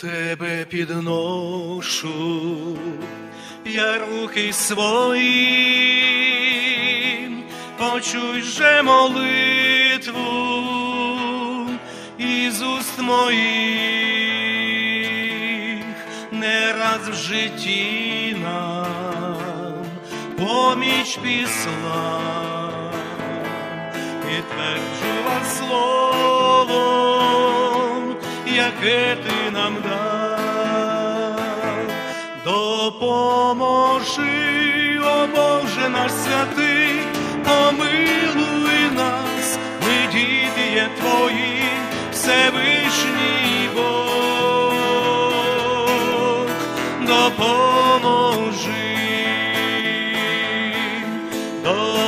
Тебе підношу я руки свої, почуй же молитву із уст моїх, не раз в житті нам поміч післа, підтверджував словом, яке ти нам дав, допоможи, о Боже наш святий, помилуй нас, ми діти є твої, Всевишній Бог, допоможи, допоможи,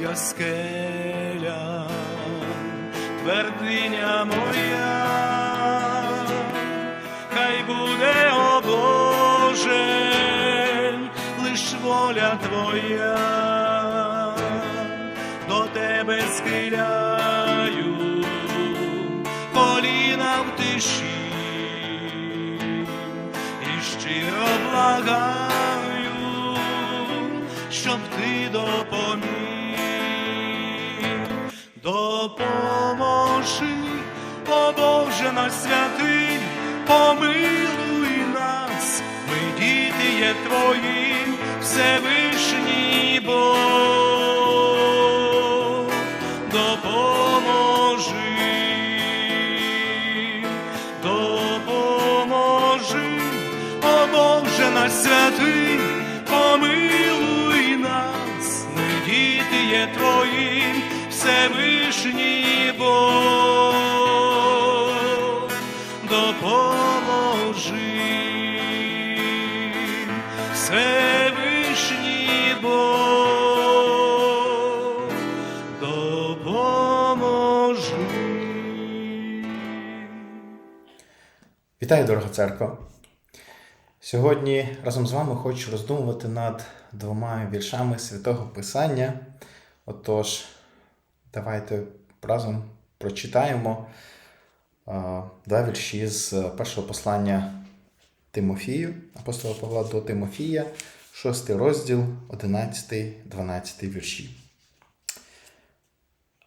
моя скеля, твердиня моя, хай буде, о Боже, лиш воля Твоя, до Тебе схиляю, коліна в тиші, і щиро благаю, щоб ти допоміг, наш святий, помилуй нас, ми діти є твої, Всевишній Бог, допоможи, допоможи, о Боже наш святий, помилуй нас, ми діти є твої, Всевишній Вітаю, дорога церква! Сьогодні разом з вами хочу роздумувати над двома віршами святого Писання. Отож, давайте разом прочитаємо два вірші з першого послання Тимофію, апостола Павла до Тимофія, 6 розділ, 11-12 вірші.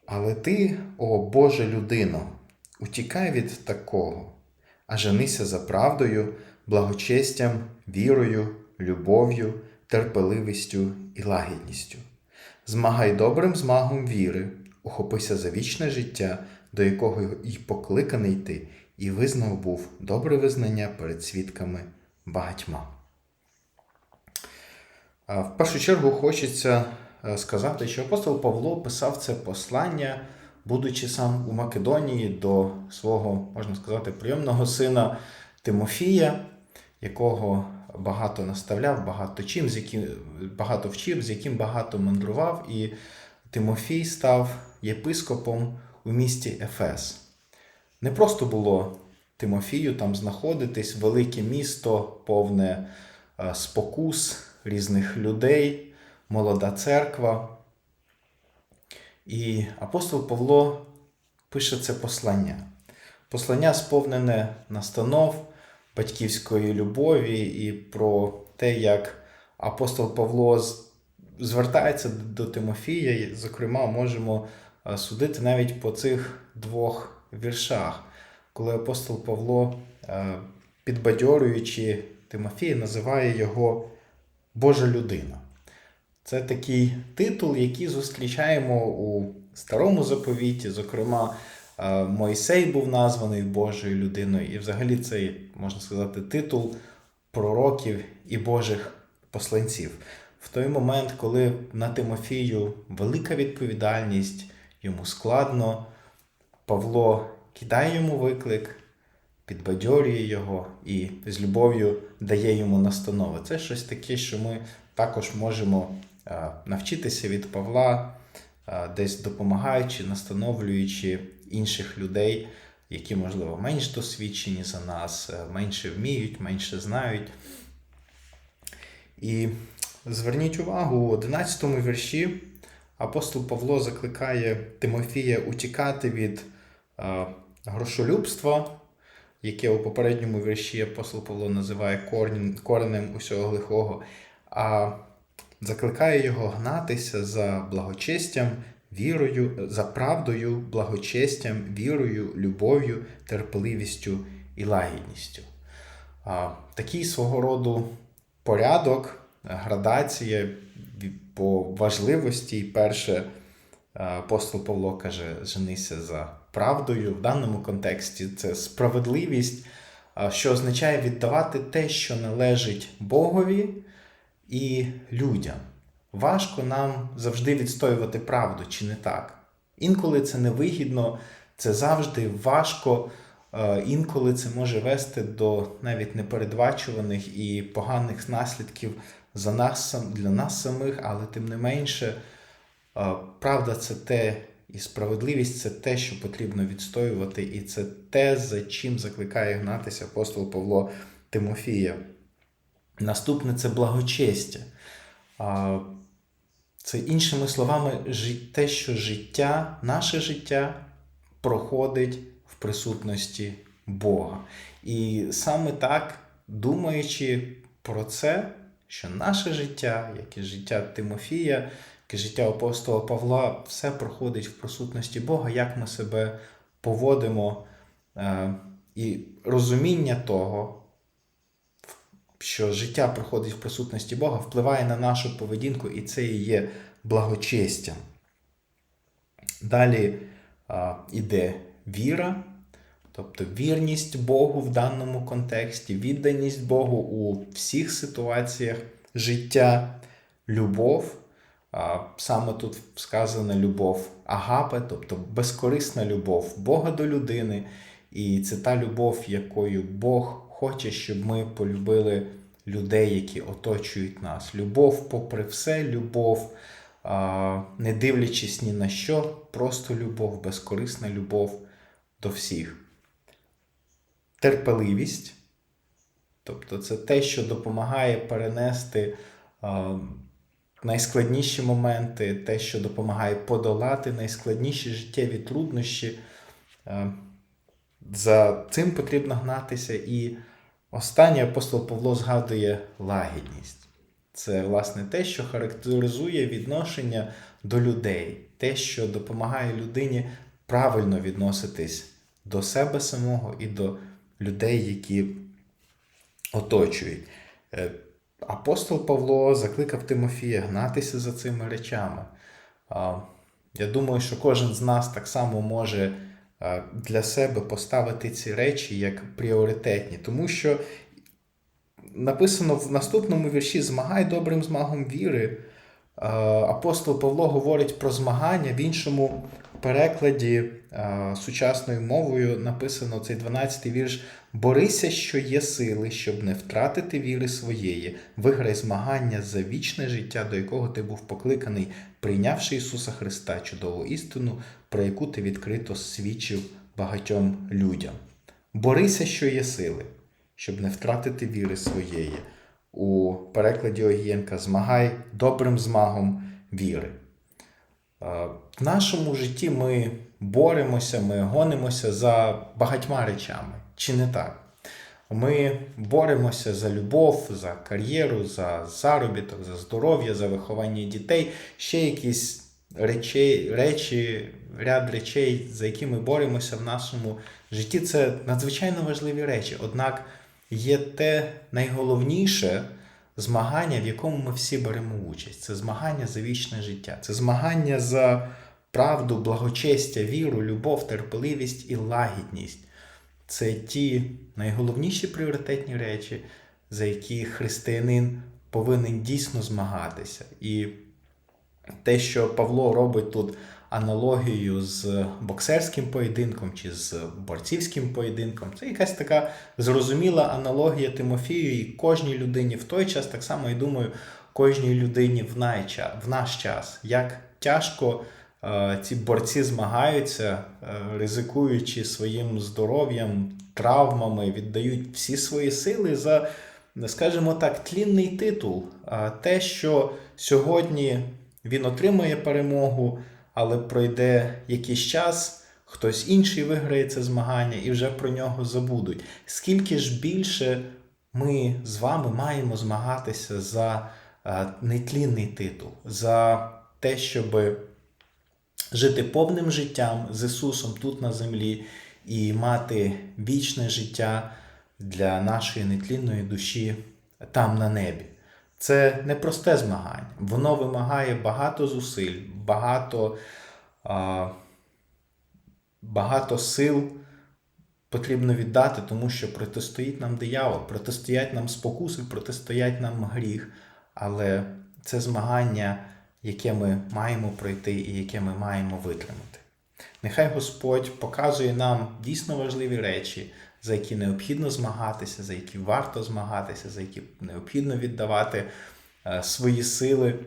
Але ти, о Боже людино, утікай від такого, а женися за правдою, благочестям, вірою, любов'ю, терпеливістю і лагідністю. Змагай добрим змагом віри, ухопися за вічне життя, до якого й покликаний ти, і визнав був добре визнання перед свідками багатьма. В першу чергу хочеться е, сказати, що апостол Павло писав це послання, будучи сам у Македонії до свого, можна сказати, прийомного сина Тимофія, якого багато наставляв, багато чим, з яким багато вчив, з яким багато мандрував, і Тимофій став єпископом у місті Ефес. Не просто було Тимофію там знаходитись, велике місто, повне е, спокус різних людей, молода церква. І апостол Павло пише це послання. Послання сповнене настанов батьківської любові і про те, як апостол Павло звертається до Тимофія. І, Зокрема, можемо е, судити навіть по цих двох віршах, коли апостол Павло, е, підбадьорюючи Тимофія, називає його Божа людина. Це такий титул, який зустрічаємо у старому заповіті. Зокрема, е, Мойсей був названий Божою людиною, і взагалі цей, можна сказати, титул пророків і Божих посланців. В той момент, коли на Тимофію велика відповідальність, йому складно, Павло кидає йому виклик, підбадьорює його і з любов'ю дає йому настанови. Це щось таке, що ми також можемо навчитися від Павла, е, десь допомагаючи, настановлюючи інших людей, які, можливо, менш досвідчені за нас, е, менше вміють, менше знають. І зверніть увагу, у 11 вірші апостол Павло закликає Тимофія утікати від е, грошолюбства, яке у попередньому вірші апостол Павло називає коренем усього лихого, а закликає його гнатися за благочестям, вірою, за правдою, благочестям, вірою, любов'ю, терпеливістю і лагідністю. Такий свого роду порядок, градація по важливості. І перше, апостол Павло каже: женися за правдою. В даному контексті це справедливість, що означає віддавати те, що належить Богові і людям. Важко нам завжди відстоювати правду, чи не так? Інколи це невигідно, це завжди важко. Е, Інколи це може вести до навіть непередбачуваних і поганих наслідків за нас, для нас самих, але тим не менше, е, правда це те, і справедливість це те, що потрібно відстоювати, і це те, за чим закликає гнатися апостол Павло Тимофія. Наступне це благочестя. Це іншими словами, те, що життя, наше життя проходить в присутності Бога. І саме так, думаючи про це, що наше життя, як і життя Тимофія, як і життя апостола Павла, все проходить в присутності Бога, як ми себе поводимо, е, і розуміння того, що життя проходить в присутності Бога, впливає на нашу поведінку, і це і є благочестям. Далі а, іде віра, тобто вірність Богу в даному контексті, відданість Богу у всіх ситуаціях життя, любов. А, Саме тут сказана любов агапе, тобто безкорисна любов Бога до людини. І це та любов, якою Бог хоче, щоб ми полюбили людей, які оточують нас. Любов, попри все, любов, не дивлячись ні на що, просто любов, безкорисна любов до всіх. Терпеливість, тобто це те, що допомагає перенести найскладніші моменти, те, що допомагає подолати найскладніші життєві труднощі. А, за цим потрібно гнатися. І останнє апостол Павло згадує лагідність. Це, власне, те, що характеризує відношення до людей, те, що допомагає людині правильно відноситись до себе самого і до людей, які оточують. Е, Апостол Павло закликав Тимофія гнатися за цими речами. Я думаю, що кожен з нас так само може для себе поставити ці речі як пріоритетні, тому що написано в наступному вірші Змагай добрим змагом віри. Апостол Павло говорить про змагання в іншому перекладі а, сучасною мовою написано цей 12-й вірш. Борися, що є сили, щоб не втратити віри своєї, виграй змагання за вічне життя, до якого ти був покликаний, прийнявши Ісуса Христа, чудову істину, про яку ти відкрито свідчив багатьом людям. Борися, що є сили, щоб не втратити віри своєї. У перекладі Огієнка змагай добрим змагом віри. В нашому житті ми боремося, ми гонимося за багатьма речами. Чи не так? Ми боремося за любов, за кар'єру, за заробіток, за здоров'я, за виховання дітей, ще якісь речі, речі, ряд речей, за які ми боремося в нашому житті. Це надзвичайно важливі речі. Однак є те найголовніше змагання, в якому ми всі беремо участь. Це змагання за вічне життя, це змагання за правду, благочестя, віру, любов, терпеливість і лагідність. Це ті найголовніші пріоритетні речі, за які християнин повинен дійсно змагатися. І те, що Павло робить тут аналогію з боксерським поєдинком чи з борцівським поєдинком, це якась така зрозуміла аналогія Тимофію і кожній людині в той час, так само, я думаю, кожній людині в, найча, в наш час. Як тяжко е, ці борці змагаються, е, ризикуючи своїм здоров'ям, травмами, віддають всі свої сили за, скажімо так, тлінний титул. Те, що сьогодні він отримує перемогу, але пройде якийсь час, хтось інший виграє це змагання і вже про нього забудуть. Скільки ж більше ми з вами маємо змагатися за е, нетлінний титул, за те, щоб жити повним життям з Ісусом тут на землі і мати вічне життя для нашої нетлінної душі там на небі. Це непросте змагання. Воно вимагає багато зусиль, багато, а, багато сил потрібно віддати, тому що протистоїть нам диявол, протистоять нам спокуси, протистоять нам гріх. Але це змагання, яке ми маємо пройти і яке ми маємо витримати. Нехай Господь показує нам дійсно важливі речі, за які необхідно змагатися, за які варто змагатися, за які необхідно віддавати е, свої сили,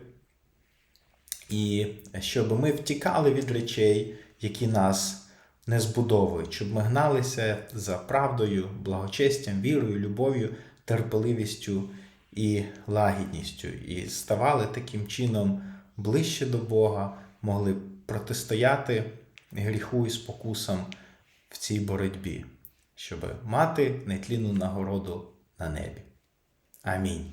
і щоб ми втікали від речей, які нас не збудовують, щоб ми гналися за правдою, благочестям, вірою, любов'ю, терпеливістю і лагідністю, і ставали таким чином ближче до Бога, могли протистояти гріху і спокусам в цій боротьбі, щоб мати нетлінну нагороду на небі. Амінь.